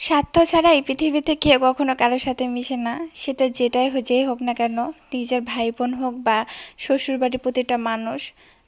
স্বার্থ ছাড়া এই পৃথিবীতে কেউ কখনো কারোর সাথে মিশে না। সেটা যেটাই যেই হোক না কেন, নিজের ভাই বোন হোক বা শ্বশুরবাড়ির প্রতিটা মানুষ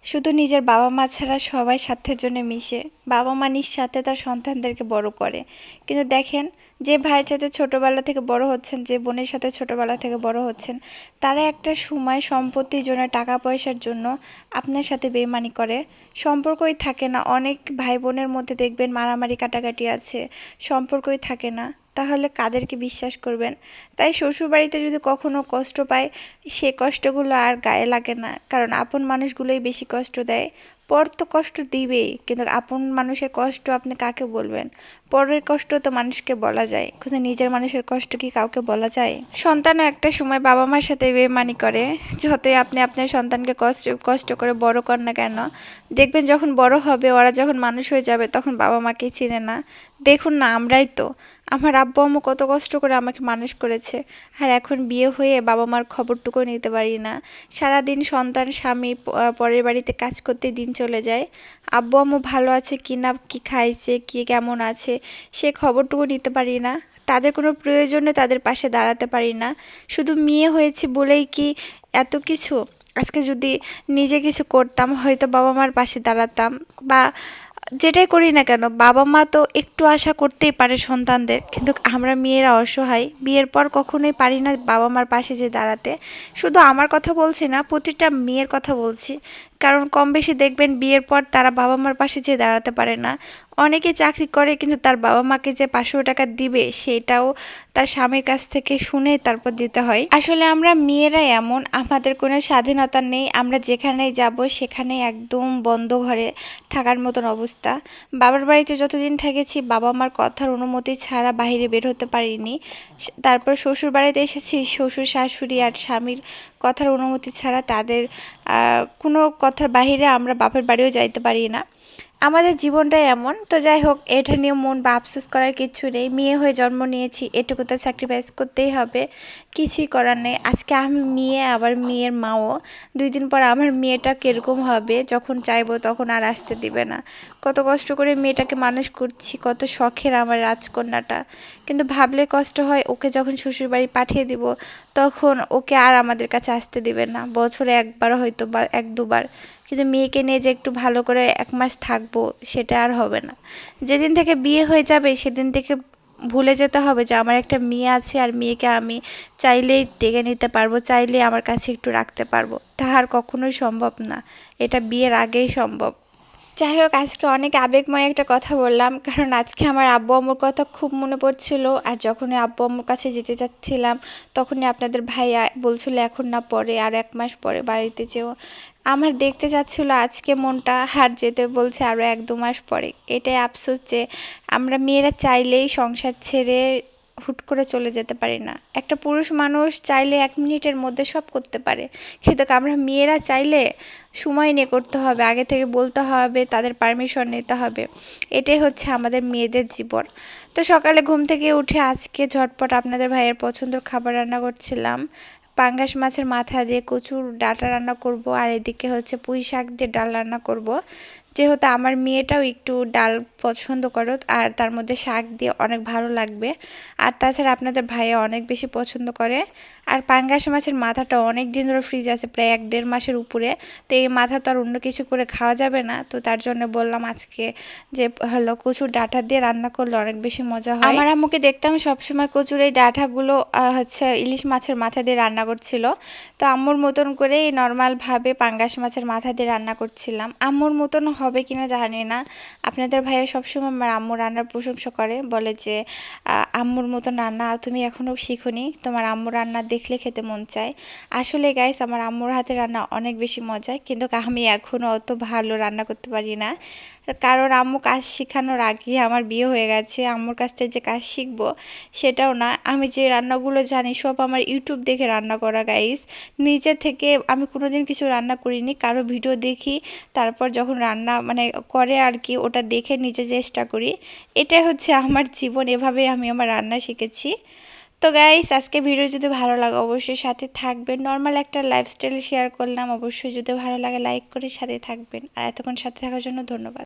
শুধু নিজের বাবা মা ছাড়া সবাই স্বার্থের জন্য মিশে। বাবা মা নিঃস্বার্থে তার সন্তানদেরকে বড় করে। কিন্তু দেখেন, যে ভাইয়ের সাথে ছোটবেলা থেকে বড় হচ্ছেন, যে বোনের সাথে ছোটবেলা থেকে বড় হচ্ছেন, তারা একটা সময় সম্পত্তির জন্য টাকা পয়সার জন্য আপনার সাথে বেইমানি করে। সম্পর্কই থাকে না। অনেক ভাই বোনের মধ্যে দেখবেন মারামারি, কাটাকাটি আছে। সম্পর্কই থাকে না। তাহলে কাদেরকে বিশ্বাস করবেন? তাই শ্বশুরবাড়িতে যদি কখনো কষ্ট পায়, সে কষ্টগুলো আর গায়ে লাগে না। কারণ আপন মানুষগুলোই বেশি কষ্ট দেয়। পর তো কষ্ট দিবেই কিন্তু আপন মানুষের কষ্ট আপনি কাকে বলবেন? পরের কষ্ট তো মানুষকে বলা যায়, কিন্তু নিজের মানুষের কষ্ট কি কাউকে বলা যায়? সন্তানও একটা সময় বাবা মার সাথে বেমানি করে, যতই আপনি আপনার সন্তানকে কষ্ট কষ্ট করে বড় কর না কেন, দেখবেন যখন বড় হবে, ওরা যখন মানুষ হয়ে যাবে, তখন বাবা মাকে চিনে না। দেখুন না, আমরাই তো, আমার আব্বু আম্মু কত কষ্ট করে আমাকে মানুষ করেছে, আর এখন বিয়ে হয়ে বাবা মার খবরটুকু নিতে পারি না। সারাদিন সন্তান, স্বামী পরের বাড়িতে কাজ করতে দিন চলে যায়। আব্বু আম্মু ভালো আছে কি না, কি খাইছে, কি কেমন আছে, সে খবরটুকু নিতে পারি না। তাদের কোনো প্রয়োজনে তাদের পাশে দাঁড়াতে পারি না। শুধু মেয়ে হয়েছি বলেই কি এত কিছু? আজকে যদি নিজে কিছু করতাম, হয়তো বাবা মার পাশে দাঁড়াতাম। বা যেটাই করি না কেন, বাবা মা তো একটু আশা করতেই পারে সন্তানদের। কিন্তু আমরা মেয়েরা অসহায়, বিয়ের পর কখনোই পারি না বাবা মার পাশে যে দাঁড়াতে। শুধু আমার কথা বলছি না, প্রতিটা মেয়ের কথা বলছি। কারণ কম বেশি দেখবেন বিয়ের পর তারা বাবা মার পাশে যে দাঁড়াতে পারে না। অনেকে চাকরি করে কিন্তু তার বাবা মাকে যে পাঁচশো টাকা দিবে সেটাও তার স্বামীর কাছ থেকে শুনে তারপর দিতে হয়। আসলে আমরা মেয়েরা এমন, আমাদের কোনো স্বাধীনতা নেই, আমরা যেখানেই যাব সেখানেই একদম বন্ধ ঘরে থাকার মতন অবস্থা। বাবার বাড়িতে যতদিন থেকেছি বাবা মার কথার অনুমতি ছাড়া বাইরে বের হতে পারিনি। তারপর শ্বশুর বাড়িতে এসেছি, শ্বশুর, শাশুড়ি আর স্বামীর কথার অনুমতি ছাড়া তাদের কোনো কথার বাহিরে আমরা বাপের বাড়িও যাইতে পারি না। আমাদের জীবনটাই এমন, তো যাই হোক, এটা নিয়ে মন বা আফসোস করার কিছু নেই। মেয়ে হয়ে জন্ম নিয়েছি, এটুকু তো স্যাক্রিফাইস করতেই হবে। কিছুই করার নেই। আজকে আমি মেয়ে, আবার মেয়ের মাও। দুই দিন পর আমার মেয়েটা কীরকম হবে, যখন চাইব তখন আর আসতে দিবে না। কত কষ্ট করে মেয়েটাকে মানুষ করছি, কত শখের আমার রাজকন্যাটা। কিন্তু ভাবলে কষ্ট হয়, ওকে যখন শ্বশুর বাড়ি পাঠিয়ে দিব, তখন ওকে আর আমাদের কাছে আসতে দিবে না। বছরে একবার হয়তো বা এক দুবার। কিন্তু মেয়েকে নিয়ে যে একটু ভালো করে এক মাস থাকব, সেটা আর হবে না। যেদিন থেকে বিয়ে হয়ে যাবে, সেদিন থেকে ভুলে যেতে হবে যে আমার একটা মেয়ে আছে আর মেয়েকে আমি চাইলেই ডেকে নিতে পারব, চাইলেই আমার কাছে একটু রাখতে পারব। তাহার কখনোই সম্ভব না। এটা বিয়ের আগেই সম্ভব। যাই হোক, আজকে অনেক আবেগময় একটা কথা বললাম, কারণ আজকে আমার আব্বু আম্মুর কথা খুব মনে পড়ছিল, আর যখনই আব্বু আম্মুর কাছে যেতে চাচ্ছিলাম, তখনই আপনাদের ভাইয়া বলছিল, এখন না, পরে, আর এক মাস পরে বাড়িতে যেও। আমার দেখতে চাচ্ছিল আজকে মনটা হার যেতে বলছে, আরও এক দু মাস পরে। এটাই আফসোস যে আমরা মেয়েরা চাইলেই সংসার ছেড়ে হুট করে চলে যেতে পারি না। একটা পুরুষ মানুষ চাইলে এক মিনিটের মধ্যে সব করতে পারে। কিন্তু আমরা মেয়েরা চাইলে সময় নিয়ে করতে হবে, আগে থেকে বলতে হবে, তাদের পারমিশন নিতে হবে। এটাই হচ্ছে আমাদের মেয়েদের জীবন। তো সকালে ঘুম থেকে উঠে আজকে ঝটপট আপনাদের ভাইয়ের পছন্দের খাবার রান্না করছিলাম। পাঙ্গাস মাছের মাথা দিয়ে কচুর ডাঁটা রান্না করব, আর এদিকে হচ্ছে পুঁই শাক দিয়ে ডাল রান্না করব। যেহেতু আমার মেয়েটাও একটু ডাল পছন্দ করে, আর তার মধ্যে শাক দিয়ে অনেক ভালো লাগবে। আর তাছাড়া আপনাদের ভাইয়া অনেক বেশি পছন্দ করে। আর পাঙ্গাস মাছের মাথাটা অনেক দিন ধরে ফ্রিজ আছে, প্রায় এক দেড় মাসের উপরে। তো এই মাথা তো আর অন্য কিছু করে খাওয়া যাবে না। তো তার জন্য বললাম আজকে যে, হলো কচুর ডাঁটা দিয়ে রান্না করলে অনেক বেশি মজা হয়। আমার আম্মুকে দেখতাম সবসময় কচুর এই ডাঁটাগুলো হচ্ছে ইলিশ মাছের মাথা দিয়ে রান্না করছিল। তো আম্মুর মতন করে নর্মাল ভাবে পাঙ্গাস মাছের মাথা দিয়ে রান্না করছিলাম। আম্মুর মতন হবে কিনা জানি না। আপনাদের ভাইয়া সবসময় আমার আম্মুর রান্নার প্রশংসা করে, বলে যে আম্মুর মতন রান্না তুমি এখনও শিখোনি। তোমার আম্মুর রান্না দেখলে খেতে মন চায়। আসলে গাইস আমার আম্মুর হাতে রান্না অনেক বেশি মজা কিন্তু আমি এখনও অত ভালো রান্না করতে পারি না। কারণ আম্মু কাজ শেখানোর আগে আমার বিয়ে হয়ে গেছে। আম্মুর কাছ থেকে যে কাজ শিখব সেটাও না। আমি যে রান্নাগুলো জানি সব আমার ইউটিউব দেখে রান্না করা গাইস নিজে থেকে আমি কোনোদিন কিছু রান্না করিনি, কারও ভিডিও দেখি, তারপর যখন রান্না মানে করে আর কি, ওটা দেখে নিজে চেষ্টা করি। এটাই হচ্ছে আমার জীবন, এভাবেই আমি আমার রান্না শিখেছি। তো গাইস আজকে ভিডিও যদি ভালো লাগে অবশ্যই সাথে থাকবেন। নর্মাল একটা লাইফস্টাইল শেয়ার করলাম, অবশ্যই যদি ভালো লাগে লাইক করে সাথে থাকবেন। আর এতক্ষণ সাথে থাকার জন্য ধন্যবাদ।